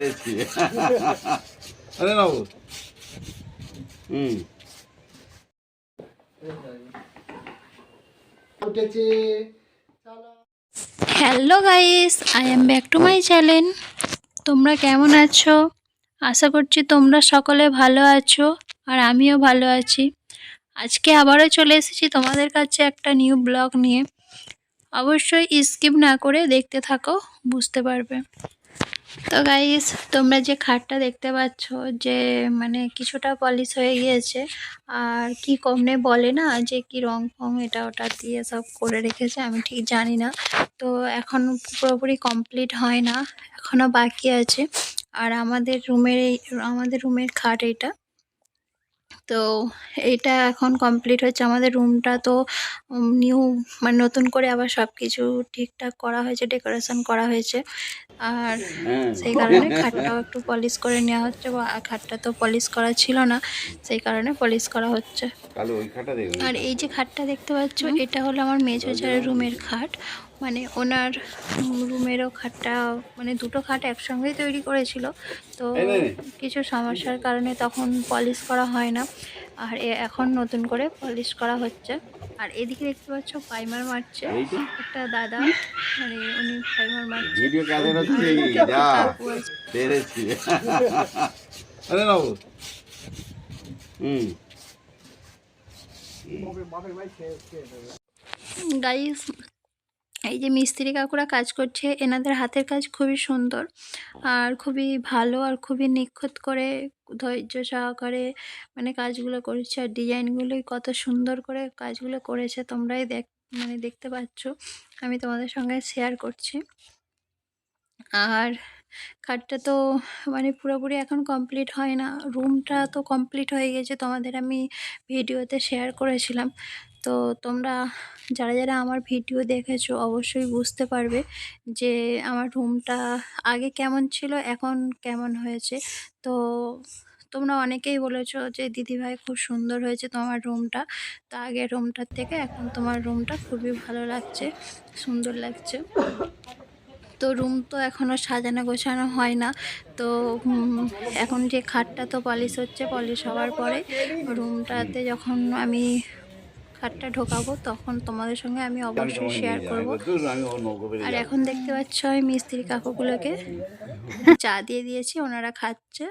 আরে বাবু। হুম। উঠেছে। Hello guys I am back to my channel তোমরা কেমন আছো? আশা করছি তোমরা সকলে ভালো আছো আর আমিও ভালো আছি। আজকে আবারও চলে এসেছি তোমাদের কাছে একটা নিউ ব্লগ নিয়ে। অবশ্যই স্কিপ না করে দেখতে থাকো বুঝতে পারবে। তো গাইস তোমরা যে খাটটা দেখতে পাচ্ছ যে মানে কিছুটা পলিশ হয়ে গিয়েছে, আর কি কমনে বলে না যে কি রং ফং এটা ওটা দিয়ে সব করে রেখেছে, আমি ঠিক জানি না। তো এখন পুরোপুরি কমপ্লিট হয় না এখনও বাকি আছে। আর আমাদের রুমের এই, আমাদের রুমের খাট এটা তো এটা এখন কমপ্লিট হচ্ছে আমাদের রুমটা তো নিউ মানে নতুন করে আবার সব কিছু ঠিকঠাক করা হয়েছে ডেকোরেশন করা হয়েছে। আর হ্যাঁ। সেই কারণে খাটটাও একটু পলিশ করে নেওয়া হচ্ছে বা খাটটা তো পলিশ করা ছিল না সেই কারণে পলিশ করা হচ্ছে। আর এই যে খাটটা দেখতে পাচ্ছ এটা হলো আমার মেজো চারের রুমের খাট। মানে ওনার রুমেরও খাটটা মানে দুটো খাট একসঙ্গেই তৈরি করেছিল। তো। কিছু সমস্যার কারণে তখন পলিশ করা হয় না। আর এ- এখন নতুন করে পলিশ করা হচ্ছে। আর এদিকে দেখতে পাচ্ছ পাইমার মারছে। একটা দাদা মানে উনি পাইমার মারছে। ভিডিও কাদের হচ্ছে? যা। পেরেছি। আরে বাবু। হুম। গাইস এই যে মিস্ত্রি কাকুরা কাজ করছে, এনাদের হাতের কাজ খুবই সুন্দর। আর খুবই ভালো আর খুবই নিখুঁত করে ধৈর্য সহকারে মানে কাজগুলো করেছে। আর ডিজাইনগুলোই কত সুন্দর করে কাজগুলো করেছে তোমরাই দেখ মানে দেখতে পাচ্ছ। আমি তোমাদের সঙ্গে শেয়ার করছি। আর খাটটা তো মানে পুরোপুরি এখন কমপ্লিট হয় না। রুমটা তো কমপ্লিট হয়ে গেছে। তোমাদের আমি ভিডিওতে শেয়ার করেছিলাম। তো তোমরা যারা যারা আমার ভিডিও দেখেছ অবশ্যই বুঝতে পারবে যে আমার রুমটা আগে কেমন ছিল, এখন কেমন হয়েছে। তো তোমরা অনেকেই বলেছ যে দিদিভাই খুব সুন্দর হয়েছে তোমার রুমটা। তো আগের রুমটার থেকে এখন তোমার রুমটা খুবই ভালো লাগছে, সুন্দর লাগছে। তো রুম তো এখনও সাজানো গোছানো হয় না। তো এখন যে খাটটা তো পলিশ হচ্ছে, পলিশ হওয়ার পরে রুমটাতে যখন আমি খাটটা ঢোকাবো তখন তোমাদের সঙ্গে আমি অবশ্যই শেয়ার করব। আর এখন দেখতে পাচ্ছ আমি মিস্ত্রি কাকুগুলোকে। চা দিয়ে দিয়েছি ওনারা খাচ্ছে।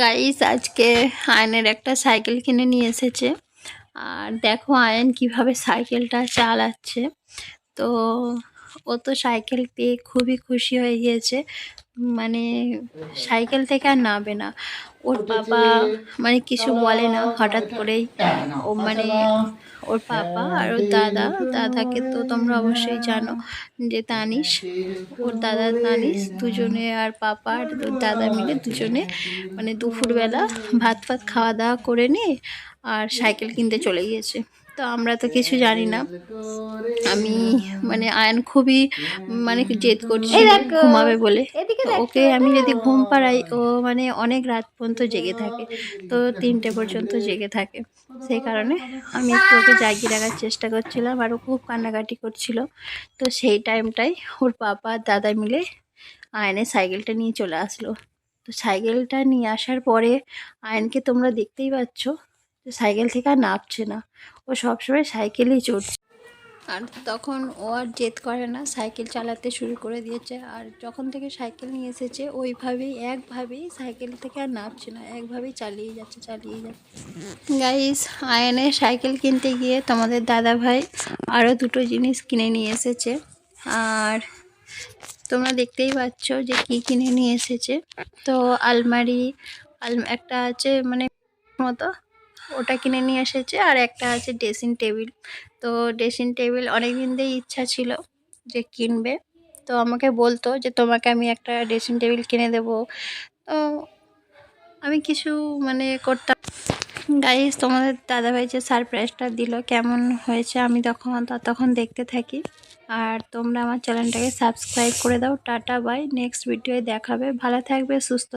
গাইস আজকে আয়নের একটা সাইকেল কিনে নিয়ে এসেছে। আর দেখো আয়ন কীভাবে সাইকেলটা চালাচ্ছে। তো ও তো সাইকেল পেয়ে খুবই খুশি হয়ে গিয়েছে। মানে সাইকেল থেকে আর নামে না। ওর বাবা মানে কিছু বলে না হঠাৎ করেই ও মানে ওর পাপা আর ওর দাদা দাদাকে তো তোমরা অবশ্যই জানো যে তানিস ওর দাদা তানিস দুজনে আর পাপা আর ওর দাদা মিলে দুজনে মানে দুপুরবেলা ভাত ফাত খাওয়া দাওয়া করে নিয়ে আর সাইকেল কিনতে চলে গিয়েছে। তো আমরা তো কিছু জানি না। আমি মানে আয়ন খুবই মানে জেদ করছি ঘুমাবে বলে। ওকে আমি যদি ঘুম পাড়াই ও মানে অনেক রাত পর্যন্ত জেগে থাকে। তো তিনটে পর্যন্ত জেগে থাকে। সেই কারণে আমি একটু ওকে জাগিয়ে রাখার চেষ্টা করছিলাম আর ও খুব কান্নাকাটি করছিল। তো সেই টাইমটাই ওর আর দাদা মিলে আয়নের সাইকেলটা নিয়ে চলে আসলো। তো সাইকেলটা নিয়ে আসার পরে আয়নকে তোমরা দেখতেই পাচ্ছ সাইকেল থেকে আর নামছে না। ও সবসময় সাইকেলেই চড়ছে। আর তখন ও আর জেদ করে না, সাইকেল চালাতে শুরু করে দিয়েছে। আর যখন থেকে সাইকেল নিয়ে এসেছে, ওইভাবেই, একভাবেই সাইকেল থেকে আর নামছে না, একভাবেই চালিয়ে যাচ্ছে চালিয়ে যাচ্ছে। গাইস আয়নে সাইকেল কিনতে গিয়ে তোমাদের দাদা ভাই আরও দুটো জিনিস কিনে নিয়ে এসেছে। আর তোমরা দেখতেই পাচ্ছ যে কি কিনে নিয়ে এসেছে। তো আলমারি আল একটা আছে মানে মতো ওটা কিনে নিয়ে এসেছে। আর একটা আছে ড্রেসিং টেবিল তো ড্রেসিং টেবিল অনেক দিন ধরেই ইচ্ছা ছিল যে কিনবে। তো আমাকে বলতো যে, তোমাকে আমি একটা ড্রেসিং টেবিল কিনে দেবো। তো আমি কিছু মানে করতাম। গাইস তোমাদের দাদাভাই যে সারপ্রাইজটা দিল, কেমন হয়েছে আমি তখন ততক্ষণ দেখতে থাকি। আর তোমরা আমার চ্যানেলটাকে সাবস্ক্রাইব করে দাও। টাটা বাই নেক্সট ভিডিওয়ে দেখাবে। ভালো থাকবে, সুস্থ